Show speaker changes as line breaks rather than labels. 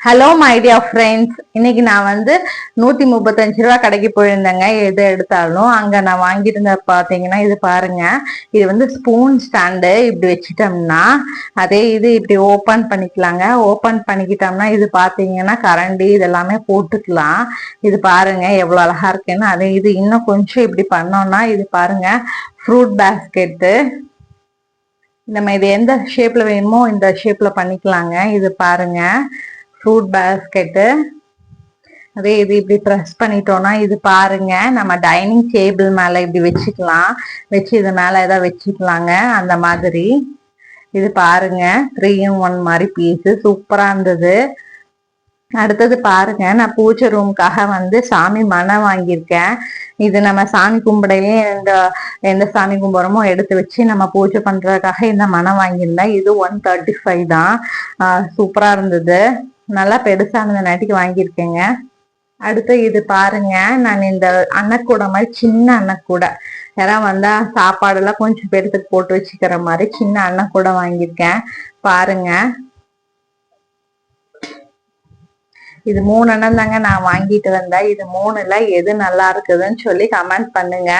Hello my dear friends இன்னைக்கு நான் வந்து நூத்தி முப்பத்தஞ்சு ரூபா கடைக்கு போயிருந்தேங்க. எது எடுத்தாலும் அங்க நான் வாங்கியிருந்த பாத்தீங்கன்னா இது பாருங்க. இது வந்து ஸ்பூன் ஸ்டாண்டு இப்படி வச்சுட்டோம்னா அதே இது இப்படி ஓபன் பண்ணிக்கலாங்க. ஓபன் பண்ணிக்கிட்டோம்னா இது பாத்தீங்கன்னா கரண்டி இதெல்லாமே போட்டுக்கலாம். இது பாருங்க எவ்வளவு அழகா இருக்குன்னு. அதே இது இன்னும் கொஞ்சம் இப்படி பண்ணோம்னா இது பாருங்க ஃப்ரூட் பேஸ்கெட்டு நம்ம இது எந்த ஷேப்ல வேணுமோ இந்த ஷேப்ல பண்ணிக்கலாங்க. இது பாருங்க. ஃப்ரூட் பேஸ்கெட்டு அதே இது இப்படி ப்ரெஸ் பண்ணிட்டோம்னா இது பாருங்க நம்ம டைனிங் டேபிள் மேலே இப்படி வச்சுக்கலாம். வச்சு இது மேலே ஏதாவது வச்சுக்கலாங்க அந்த மாதிரி. இது பாருங்க த்ரீ இன் ஒன் மாதிரி பீஸு சூப்பராக இருந்தது. அடுத்தது பாருங்க நான் பூஜை ரூமுக்காக வந்து சாமி மனை வாங்கியிருக்கேன். இது நம்ம சாமி கும்பிடையே இந்த எந்த சாமி கும்பிட்றோமோ எடுத்து வச்சு நம்ம பூஜை பண்றதுக்காக இந்த மனை வாங்கியிருந்தேன். இது ஒன் தேர்ட்டி ஃபைவ் தான் சூப்பரா இருந்தது. நல்லா பெருசா இருந்த நாட்டிக்கு வாங்கியிருக்கேங்க. அடுத்து இது பாருங்க. நான் இந்த அன்னக்கூடை மாதிரி சின்ன அன்னக்கூடை. யாராவது வந்தா சாப்பாடெல்லாம் கொஞ்சம் பேர்த்துக்கு போட்டு வச்சுக்கிற மாதிரி சின்ன அன்னக்கூடை வாங்கியிருக்கேன். பாருங்க. இது மூணு அண்ணன் தாங்க நான் வாங்கிட்டு வந்தேன். இது மூணுல எது நல்லா இருக்குதுன்னு சொல்லி கமெண்ட் பண்ணுங்க.